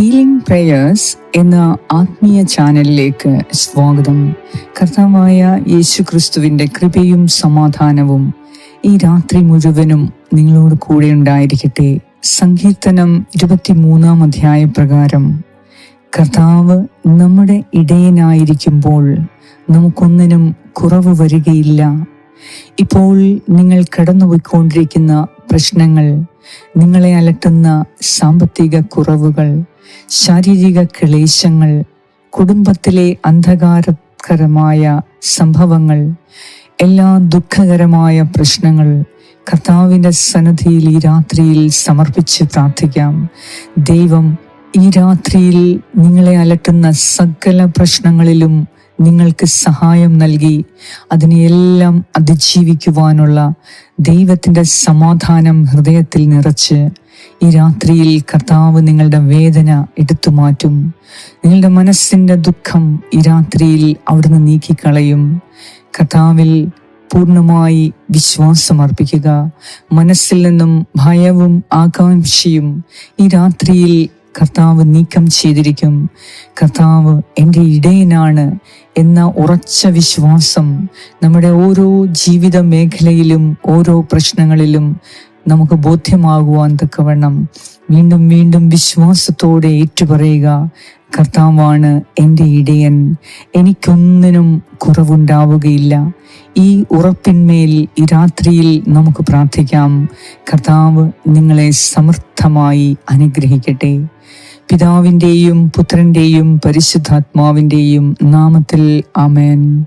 Healing prayers എന്ന ആത്മീയ ചാനലിലേക്ക് സ്വാഗതം. കർത്താവായ യേശു ക്രിസ്തുവിന്റെ കൃപയും സമാധാനവും ഈ രാത്രി മുഴുവനും നിങ്ങളോട് കൂടെ ഉണ്ടായിരിക്കട്ടെ. സങ്കീർത്തനം ഇരുപത്തിമൂന്നാം അധ്യായ പ്രകാരം കർത്താവ് നമ്മുടെ ഇടയനായിരിക്കുമ്പോൾ നമുക്കൊന്നിനും കുറവ് വരികയില്ല. ഇപ്പോൾ നിങ്ങൾ കടന്നുപോയിക്കൊണ്ടിരിക്കുന്ന പ്രശ്നങ്ങൾ നിങ്ങളെ അലട്ടുന്ന സാമ്പത്തിക കുറവുകൾ ശാരീരിക ക്ലേശങ്ങൾ കുടുംബത്തിലെ അന്ധകാരകരമായ സംഭവങ്ങൾ എല്ലാ ദുഃഖകരമായ പ്രശ്നങ്ങൾ കർത്താവിന്റെ സന്നദ്ധിയിൽ ഈ രാത്രിയിൽ സമർപ്പിച്ച് പ്രാർത്ഥിക്കാം. ദൈവം ഈ രാത്രിയിൽ നിങ്ങളെ അലട്ടുന്ന സകല പ്രശ്നങ്ങളിലും നിങ്ങൾക്ക് സഹായം നൽകി അതിനെയെല്ലാം അതിജീവിക്കുവാനുള്ള ദൈവത്തിന്റെ സമാധാനം ഹൃദയത്തിൽ നിറച്ച് ഈ രാത്രിയിൽ കർത്താവ് നിങ്ങളുടെ വേദന എടുത്തു മാറ്റും. നിങ്ങളുടെ മനസ്സിന്റെ ദുഃഖം ഈ രാത്രിയിൽ അവിടുന്ന് നീക്കിക്കളയും. കർത്താവിൽ പൂർണമായി വിശ്വാസമർപ്പിക്കുക മനസ്സിൽ നിന്നും ഭയവും ആകാംക്ഷയും ഈ രാത്രിയിൽ കർത്താവ് നീക്കം ചെയ്തിരിക്കും. കർത്താവ് എന്റെ ഇടയനാണ് എന്ന ഉറച്ച വിശ്വാസം നമ്മുടെ ഓരോ ജീവിത മേഖലയിലും ഓരോ പ്രശ്നങ്ങളിലും നമുക്ക് ബോധ്യമാകുവാൻ തക്കവണ്ണം വീണ്ടും വീണ്ടും വിശ്വാസത്തോടെ ഏറ്റുപറയുക കർത്താവാണ് എന്റെ ഇടയൻ. എനിക്കൊന്നിനും കുറവുണ്ടാവുകയില്ല. ഈ ഉറപ്പിന്മേൽ ഈ രാത്രിയിൽ നമുക്ക് പ്രാർത്ഥിക്കാം. കർത്താവ് നിങ്ങളെ സമർത്ഥമായി അനുഗ്രഹിക്കട്ടെ. പിതാവിന്റെയും പുത്രന്റെയും പരിശുദ്ധാത്മാവിന്റെയും നാമത്തിൽ അമേൻ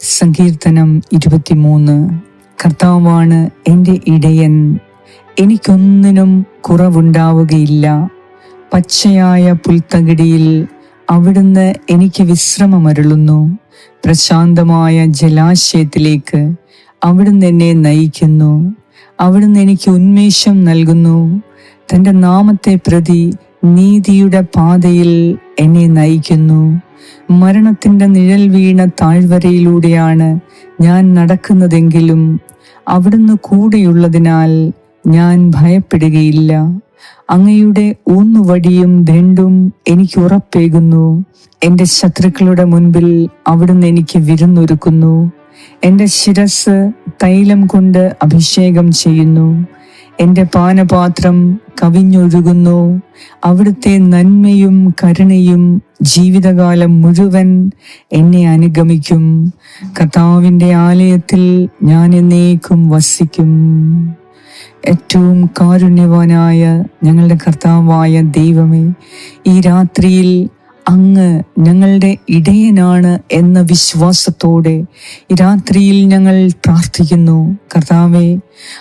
സങ്കീർത്തനം ഇരുപത്തിമൂന്ന്. കർത്താവാണ് എന്റെ ഇടയൻ. എനിക്കൊന്നിനും കുറവുണ്ടാവുകയില്ല. പച്ചയായ പുൽത്തകിടിയിൽ അവിടുന്ന് എനിക്ക് വിശ്രമമരുളുന്നു. പ്രശാന്തമായ ജലാശയത്തിലേക്ക് അവിടുന്ന് എന്നെ നയിക്കുന്നു. അവിടുന്ന് എനിക്ക് ഉന്മേഷം നൽകുന്നു. തന്റെ നാമത്തെ പ്രതി നീതിയുടെ പാതയിൽ എന്നെ നയിക്കുന്നു. മരണത്തിന്റെ നിഴൽ വീണ താഴ്വരയിലൂടെയാണ് ഞാൻ നടക്കുന്നതെങ്കിലും അവിടുന്ന് കൂടെയുള്ളതിനാൽ ഞാൻ ഭയപ്പെടുകയില്ല. അങ്ങയുടെ ഊന്നുവടിയും ദണ്ടും എനിക്ക് ഉറപ്പേകുന്നു. എന്റെ ശത്രുക്കളുടെ മുൻപിൽ അവിടുന്ന് എനിക്ക് വിരുന്നൊരുക്കുന്നു. എന്റെ ശിരസ് തൈലം കൊണ്ട് അഭിഷേകം ചെയ്യുന്നു. എന്റെ പാനപാത്രം കവിഞ്ഞൊഴുകുന്നു. അവിടുത്തെ നന്മയും കരുണയും ജീവിതകാലം മുഴുവൻ എന്നെ അനുഗമിക്കും. കർത്താവിന്റെ ആലയത്തിൽ ഞാൻ എന്നേക്കും വസിക്കും. ഏറ്റവും കാരുണ്യവാനായ ഞങ്ങളുടെ കർത്താവായ ദൈവമേ ഈ രാത്രിയിൽ അങ്ങ് ഞങ്ങളുടെ ഇടയനാണ് എന്ന വിശ്വാസത്തോടെ രാത്രിയിൽ ഞങ്ങൾ പ്രാർത്ഥിക്കുന്നു. കർത്താവെ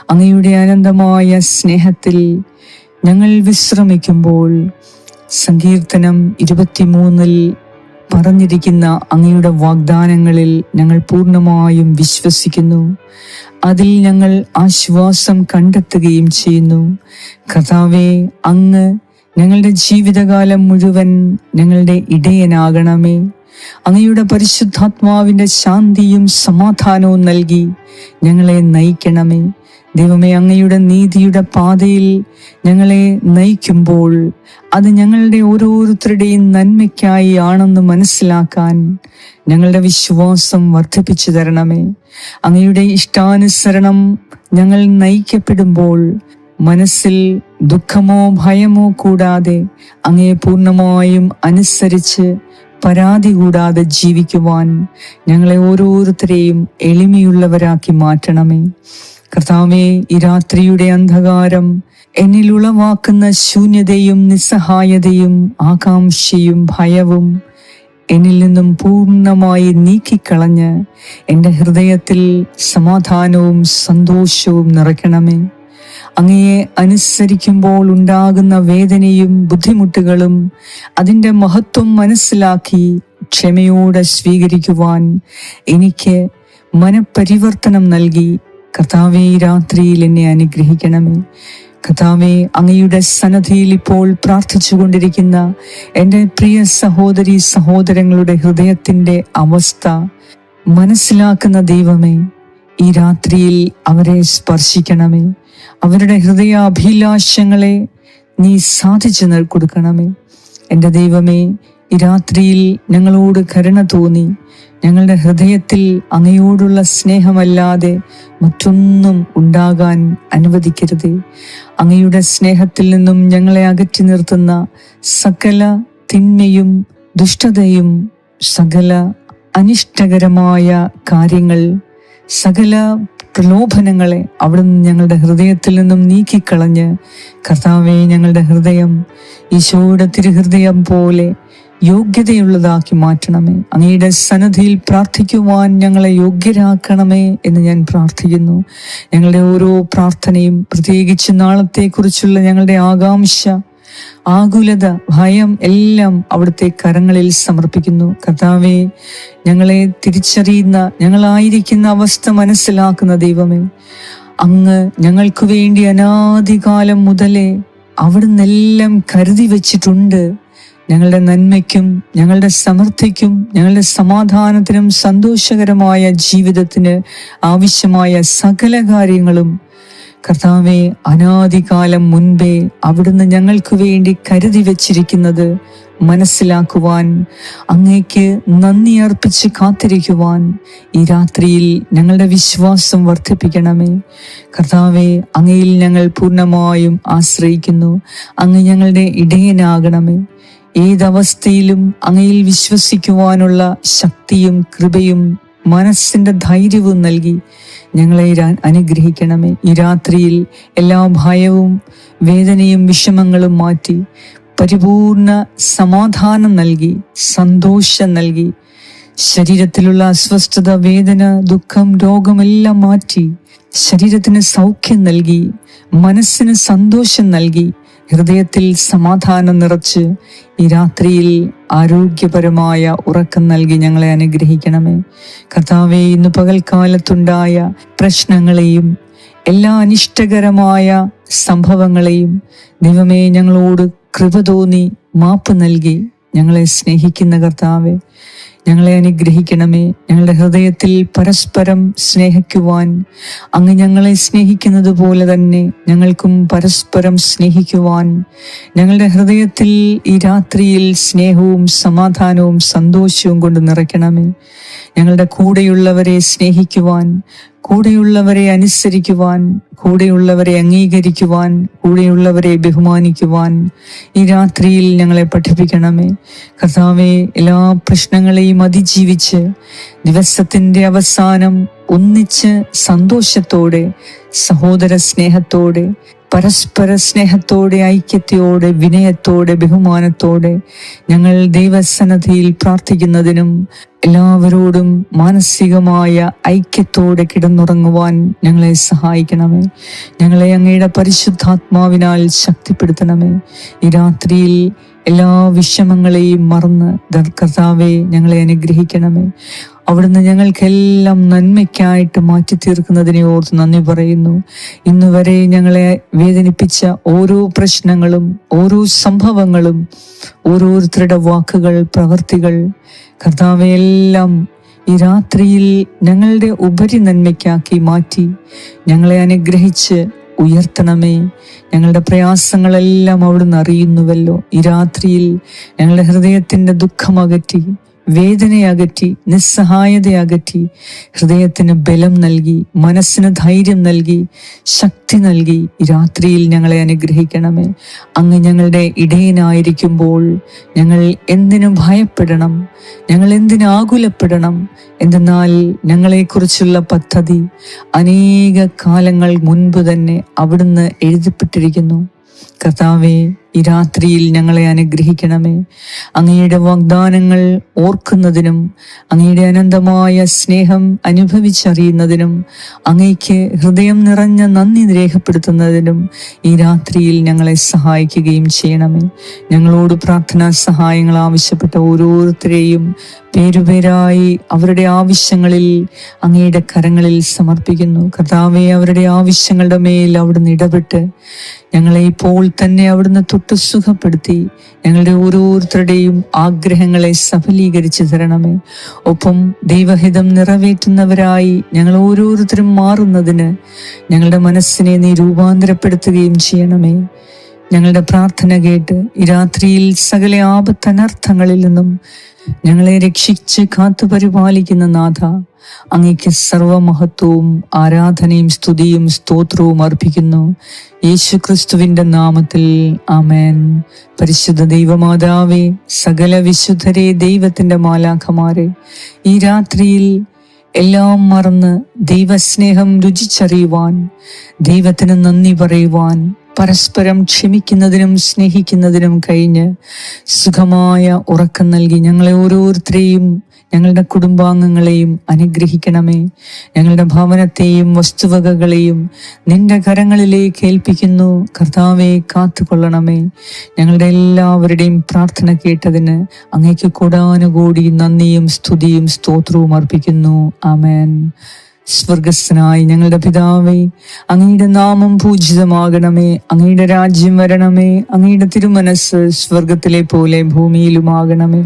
അങ്ങയുടെ അനന്തമായ സ്നേഹത്തിൽ ഞങ്ങൾ വിശ്രമിക്കുമ്പോൾ സങ്കീർത്തനം ഇരുപത്തിമൂന്നിൽ പറഞ്ഞിരിക്കുന്ന അങ്ങയുടെ വാഗ്ദാനങ്ങളിൽ ഞങ്ങൾ പൂർണമായും വിശ്വസിക്കുന്നു. അതിൽ ഞങ്ങൾ ആശ്വാസം കണ്ടെത്തുകയും ചെയ്യുന്നു. കഥാവെ അങ്ങ് ഞങ്ങളുടെ ജീവിതകാലം മുഴുവൻ ഞങ്ങളുടെ ഇടയനാകണമേ. അങ്ങയുടെ പരിശുദ്ധാത്മാവിന്റെ ശാന്തിയും സമാധാനവും നൽകി ഞങ്ങളെ നയിക്കണമേ. ദൈവമേ അങ്ങയുടെ നീതിയുടെ പാതയിൽ ഞങ്ങളെ നയിക്കുമ്പോൾ അത് ഞങ്ങളുടെ ഓരോരുത്തരുടെയും നന്മയ്ക്കായി ആണെന്ന് മനസ്സിലാക്കാൻ ഞങ്ങളുടെ വിശ്വാസം വർദ്ധിപ്പിച്ചു തരണമേ. അങ്ങയുടെ ഇഷ്ടാനുസരണം ഞങ്ങൾ നയിക്കപ്പെടുമ്പോൾ മനസ്സിൽ ദുഃഖമോ ഭയമോ കൂടാതെ അങ്ങേ പൂർണമായും അനുസരിച്ച് പരാതി കൂടാതെ ജീവിക്കുവാൻ ഞങ്ങളെ ഓരോരുത്തരെയും എളിമയുള്ളവരാക്കി മാറ്റണമേ. കർത്താവെ ഈ രാത്രിയുടെ അന്ധകാരം എന്നിൽ ഉളവാക്കുന്ന ശൂന്യതയും നിസ്സഹായതയും ആകാംക്ഷയും ഭയവും എന്നിൽ നിന്നും പൂർണമായി നീക്കിക്കളഞ്ഞ് എന്റെ ഹൃദയത്തിൽ സമാധാനവും സന്തോഷവും നിറയ്ക്കണമേ. അങ്ങയെ അനുസരിക്കുമ്പോൾ ഉണ്ടാകുന്ന വേദനയും ബുദ്ധിമുട്ടുകളും അതിന്റെ മഹത്വം മനസ്സിലാക്കി ക്ഷമയോടെ സ്വീകരിക്കുവാൻ എനിക്ക് മനപരിവർത്തനം നൽകി. കർത്താവെ രാത്രിയിൽ എന്നെ അനുഗ്രഹിക്കണമേ. കർത്താവെ അങ്ങയുടെ സന്നദ്ധിയിൽ ഇപ്പോൾ പ്രാർത്ഥിച്ചു കൊണ്ടിരിക്കുന്ന എന്റെ പ്രിയ സഹോദരി സഹോദരങ്ങളുടെ ഹൃദയത്തിന്റെ അവസ്ഥ മനസ്സിലാക്കുന്ന ദൈവമേ ഈ രാത്രിയിൽ അവരെ സ്പർശിക്കണമേ. അവരുടെ ഹൃദയാഭിലാഷങ്ങളെ നീ സാധിച്ചു കൊടുക്കണമേ. എന്റെ ദൈവമേ ഈ രാത്രിയിൽ ഞങ്ങളോട് കരുണ തോന്നി. ഞങ്ങളുടെ ഹൃദയത്തിൽ അങ്ങയോടുള്ള സ്നേഹമല്ലാതെ മറ്റൊന്നും ഉണ്ടാകാൻ അനുവദിക്കരുതേ. അങ്ങയുടെ സ്നേഹത്തിൽ നിന്നും ഞങ്ങളെ അകറ്റി നിർത്തുന്ന സകല തിന്മയും ദുഷ്ടതയും സകല അനിഷ്ടകരമായ കാര്യങ്ങൾ സകല പ്രലോഭനങ്ങളെ അവിടുന്ന് ഞങ്ങളുടെ ഹൃദയത്തിൽ നിന്നും നീക്കിക്കളഞ്ഞ് കർത്താവെ ഞങ്ങളുടെ ഹൃദയം ഈശോയുടെ തിരുഹൃദയം പോലെ യോഗ്യതയുള്ളതാക്കി മാറ്റണമേ. അങ്ങയുടെ സന്നദ്ധിയിൽ പ്രാർത്ഥിക്കുവാൻ ഞങ്ങളെ യോഗ്യരാക്കണമേ എന്ന് ഞാൻ പ്രാർത്ഥിക്കുന്നു. ഞങ്ങളുടെ ഓരോ പ്രാർത്ഥനയും പ്രത്യേകിച്ച് നാളത്തെക്കുറിച്ചുള്ള ഞങ്ങളുടെ ആകാംക്ഷ ആകുലത ഭയം എല്ലാം അവിടുത്തെ കരങ്ങളിൽ സമർപ്പിക്കുന്നു. കർത്താവെ ഞങ്ങളെ തിരിച്ചറിയുന്ന ഞങ്ങളായിരിക്കുന്ന അവസ്ഥ മനസ്സിലാക്കുന്ന ദൈവമേ അങ്ങ് ഞങ്ങൾക്ക് വേണ്ടി അനാദികാലം മുതലേ അവിടുന്നെല്ലാം കരുതി വച്ചിട്ടുണ്ട്. ഞങ്ങളുടെ നന്മയ്ക്കും ഞങ്ങളുടെ സമൃദ്ധിക്കും ഞങ്ങളുടെ സമാധാനത്തിനും സന്തോഷകരമായ ജീവിതത്തിന് ആവശ്യമായ സകല കാര്യങ്ങളും കർത്താവെ അനാദികാലം മുൻപേ അവിടുന്ന് ഞങ്ങൾക്ക് വേണ്ടി കരുതി വച്ചിരിക്കുന്നത് മനസ്സിലാക്കുവാൻ അങ്ങേക്ക് നന്ദി അർപ്പിച്ച് കാത്തിരിക്കുവാൻ ഈ രാത്രിയിൽ ഞങ്ങളുടെ വിശ്വാസം വർദ്ധിപ്പിക്കണമേ. കർത്താവെ അങ്ങയിൽ ഞങ്ങൾ പൂർണമായും ആശ്രയിക്കുന്നു. അങ്ങ് ഞങ്ങളുടെ ഇടയനാകണമേ. ഏതവസ്ഥയിലും അങ്ങയിൽ വിശ്വസിക്കുവാനുള്ള ശക്തിയും കൃപയും മനസ്സിന്റെ ധൈര്യവും നൽകി ഞങ്ങളെ അനുഗ്രഹിക്കണമേ. ഈ രാത്രിയിൽ എല്ലാ ഭയവും വേദനയും വിഷമങ്ങളും മാറ്റി പരിപൂർണ സമാധാനം നൽകി സന്തോഷം നൽകി ശരീരത്തിലുള്ള അസ്വസ്ഥത വേദന ദുഃഖം രോഗമെല്ലാം മാറ്റി ശരീരത്തിന് സൗഖ്യം നൽകി മനസ്സിന് സന്തോഷം നൽകി ഹൃദയത്തിൽ സമാധാനം നിറച്ച് ഈ രാത്രിയിൽ ആരോഗ്യപരമായ ഉറക്കം നൽകി ഞങ്ങളെ അനുഗ്രഹിക്കണമേ. കർത്താവെ ഇന്ന് പകൽക്കാലത്തുണ്ടായ പ്രശ്നങ്ങളെയും എല്ലാ അനിഷ്ടകരമായ സംഭവങ്ങളെയും ദൈവമേ ഞങ്ങളോട് കൃപ തോന്നി മാപ്പ് നൽകി ഞങ്ങളെ സ്നേഹിക്കുന്ന കർത്താവെ ഞങ്ങളെ അനുഗ്രഹിക്കണമേ. ഞങ്ങളുടെ ഹൃദയത്തിൽ പരസ്പരം സ്നേഹിക്കുവാൻ അങ്ങ് ഞങ്ങളെ സ്നേഹിക്കുന്നത് പോലെ തന്നെ ഞങ്ങൾക്കും പരസ്പരം സ്നേഹിക്കുവാൻ ഞങ്ങളുടെ ഹൃദയത്തിൽ ഈ രാത്രിയിൽ സ്നേഹവും സമാധാനവും സന്തോഷവും കൊണ്ട് നിറയ്ക്കണമേ. ഞങ്ങളുടെ കൂടെയുള്ളവരെ സ്നേഹിക്കുവാൻ കൂടെയുള്ളവരെ അനുസരിക്കുവാൻ കൂടെയുള്ളവരെ അംഗീകരിക്കുവാൻ കൂടെയുള്ളവരെ ബഹുമാനിക്കുവാൻ ഈ രാത്രിയിൽ ഞങ്ങളെ പഠിപ്പിക്കണമേ. കർത്താവെ എല്ലാ പ്രശ്നങ്ങളെയും അതിജീവിച്ച് ദിവസത്തിന്റെ അവസാനം ഒന്നിച്ച് സന്തോഷത്തോടെ സഹോദര സ്നേഹത്തോടെ പരസ്പര സ്നേഹത്തോടെ ഐക്യത്തോടെ വിനയത്തോടെ ബഹുമാനത്തോടെ ഞങ്ങൾ ദൈവസന്നദ്ധിയിൽ പ്രാർത്ഥിക്കുന്നതിനും എല്ലാവരോടും മാനസികമായ ഐക്യത്തോടെ കിടന്നുറങ്ങുവാൻ ഞങ്ങളെ സഹായിക്കണമേ. ഞങ്ങളെ അങ്ങയുടെ പരിശുദ്ധാത്മാവിനാൽ ശക്തിപ്പെടുത്തണമേ. ഈ രാത്രിയിൽ എല്ലാ വിഷമങ്ങളെയും മറന്ന് കർത്താവെ ഞങ്ങളെ അനുഗ്രഹിക്കണമേ. അവിടുന്ന് ഞങ്ങൾക്കെല്ലാം നന്മയ്ക്കായിട്ട് മാറ്റി തീർക്കുന്നതിനെ ഓർത്ത് നന്ദി പറയുന്നു. ഇന്ന് വരെ ഞങ്ങളെ വേദനിപ്പിച്ച ഓരോ പ്രശ്നങ്ങളും ഓരോ സംഭവങ്ങളും ഓരോരുത്തരുടെ വാക്കുകൾ പ്രവൃത്തികൾ കർത്താവെയെല്ലാം ഈ രാത്രിയിൽ ഞങ്ങളുടെ ഉപരി നന്മയ്ക്കാക്കി മാറ്റി ഞങ്ങളെ അനുഗ്രഹിച്ച് ഉയർത്തണമേ. ഞങ്ങളുടെ പ്രയാസങ്ങളെല്ലാം അവിടുന്ന് അറിയുന്നുവല്ലോ. ഈ രാത്രിയിൽ ഞങ്ങളുടെ ഹൃദയത്തിന്റെ ദുഃഖമകറ്റി വേദനയകറ്റി നിസ്സഹായതയകറ്റി ഹൃദയത്തിന് ബലം നൽകി മനസ്സിന് ധൈര്യം നൽകി ശക്തി നൽകി രാത്രിയിൽ ഞങ്ങളെ അനുഗ്രഹിക്കണമേ. അങ്ങ് ഞങ്ങളുടെ ഇടയനായിരിക്കുമ്പോൾ ഞങ്ങൾ എന്തിനു ഭയപ്പെടണം ഞങ്ങൾ എന്തിനാകുലപ്പെടണം എന്തെന്നാൽ ഞങ്ങളെക്കുറിച്ചുള്ള പദ്ധതി അനേക കാലങ്ങൾ മുൻപ് തന്നെ അവിടുന്ന് എഴുതിപ്പെട്ടിരിക്കുന്നു. കർത്താവെ ഈ രാത്രിയിൽ ഞങ്ങളെ അനുഗ്രഹിക്കണമേ. അങ്ങയുടെ വാഗ്ദാനങ്ങൾ ഓർക്കുന്നതിനും അങ്ങയുടെ അനന്തമായ സ്നേഹം അനുഭവിച്ചറിയുന്നതിനും അങ്ങയ്ക്ക് ഹൃദയം നിറഞ്ഞ നന്ദി രേഖപ്പെടുത്തുന്നതിനും ഈ രാത്രിയിൽ ഞങ്ങളെ സഹായിക്കുകയും ചെയ്യണമേ. ഞങ്ങളോട് പ്രാർത്ഥനാ സഹായങ്ങൾ ആവശ്യപ്പെട്ട ഓരോരുത്തരെയും പേരുപേരായി അവരുടെ ആവശ്യങ്ങളിൽ അങ്ങയുടെ കരങ്ങളിൽ സമർപ്പിക്കുന്നു. കർത്താവെ അവരുടെ ആവശ്യങ്ങളുടെ മേൽ അവിടുന്ന് ഇടപെട്ട് ഞങ്ങളെ ഇപ്പോൾ തന്നെ അവിടുന്ന് തൊട്ട് സുഖപ്പെടുത്തി ഞങ്ങളുടെ ഓരോരുത്തരുടെയും ആഗ്രഹങ്ങളെ സഫലീകരിച്ചു തരണമേ. ഒപ്പം ദൈവഹിതം നിറവേറ്റുന്നവരായി ഞങ്ങൾ ഓരോരുത്തരും മാറുന്നതിന് ഞങ്ങളുടെ മനസ്സിനെ നീ രൂപാന്തരപ്പെടുത്തുകയും ചെയ്യണമേ. ഞങ്ങളുടെ പ്രാർത്ഥന കേട്ട് ഈ രാത്രിയിൽ സകല ആപത്തനർത്ഥങ്ങളിൽ നിന്നും ഞങ്ങളെ രക്ഷിച്ച് കാത്തുപരിപാലിക്കുന്ന നാഥ അങ്ങയ്ക്ക് സർവമഹത്വവും ആരാധനയും സ്തുതിയും സ്തോത്രവും അർപ്പിക്കുന്നു. യേശു ക്രിസ്തുവിന്റെ നാമത്തിൽ ആമേൻ. പരിശുദ്ധ ദൈവമാതാവേ സകല വിശുദ്ധരെ ദൈവത്തിന്റെ മാലാഖമാരെ ഈ രാത്രിയിൽ എല്ലാം മറന്ന് ദൈവസ്നേഹം രുചിച്ചറിയുവാൻ ദൈവത്തിന് നന്ദി പറയുവാൻ പരസ്പരം ക്ഷമിക്കുന്നതിനും സ്നേഹിക്കുന്നതിനും കഴിഞ്ഞ് സുഖമായ ഉറക്കം നൽകി ഞങ്ങളെ ഓരോരുത്തരെയും ഞങ്ങളുടെ കുടുംബാംഗങ്ങളെയും അനുഗ്രഹിക്കണമേ. ഞങ്ങളുടെ ഭവനത്തെയും വസ്തുവകകളെയും നിന്റെ കരങ്ങളിലേക്ക് ഏൽപ്പിക്കുന്നു. കർത്താവെ കാത്തുകൊള്ളണമേ. ഞങ്ങളുടെ എല്ലാവരുടെയും പ്രാർത്ഥന കേട്ടതിന് അങ്ങേക്ക് കൂടാനുകൂടി നന്ദിയും സ്തുതിയും സ്തോത്രവും അർപ്പിക്കുന്നു. ആമേൻ. സ്വർഗസ്സനായി ഞങ്ങളുടെ പിതാവേ അങ്ങയുടെ നാമം പൂജിതമാകണമേ. അങ്ങയുടെ രാജ്യം വരണമേ. അങ്ങയുടെ തിരുമനസ് സ്വർഗത്തിലെ പോലെ ഭൂമിയിലുമാകണമേ.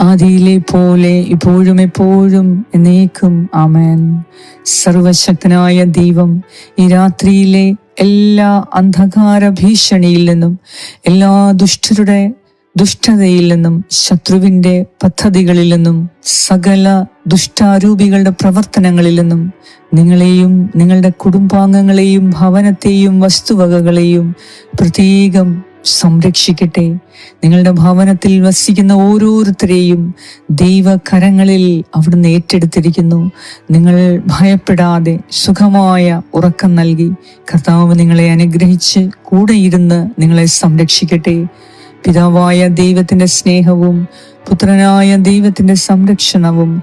ആദിയിലെ പോലെ ഇപ്പോഴും എപ്പോഴും എന്നേക്കും. ആമേൻ. സർവശക്തനായ ദൈവം ഈ രാത്രിയിലെ എല്ലാ അന്ധകാര ഭീഷണിയിൽ നിന്നും എല്ലാ ദുഷ്ടരുടെ ദുഷ്ടതയിൽ നിന്നും ശത്രുവിന്റെ പദ്ധതികളിൽ നിന്നും സകല ദുഷ്ടാരൂപികളുടെ പ്രവർത്തനങ്ങളിൽ നിന്നും നിങ്ങളെയും നിങ്ങളുടെ കുടുംബാംഗങ്ങളെയും ഭവനത്തെയും വസ്തുവകകളെയും പ്രത്യേകം സംരക്ഷിക്കട്ടെ. നിങ്ങളുടെ ഭവനത്തിൽ വസിക്കുന്ന ഓരോരുത്തരെയും ദൈവകരങ്ങളിൽ അവിടുന്ന് ഏറ്റെടുത്തിരിക്കുന്നു. നിങ്ങൾ ഭയപ്പെടാതെ സുഖമായ ഉറക്കം നൽകി കർത്താവ് നിങ്ങളെ അനുഗ്രഹിച്ച് കൂടെ ഇരുന്ന് നിങ്ങളെ സംരക്ഷിക്കട്ടെ. പിതാവായ ദൈവത്തിന്റെ സ്നേഹവും പുത്രനായ ദൈവത്തിന്റെ സംരക്ഷണവും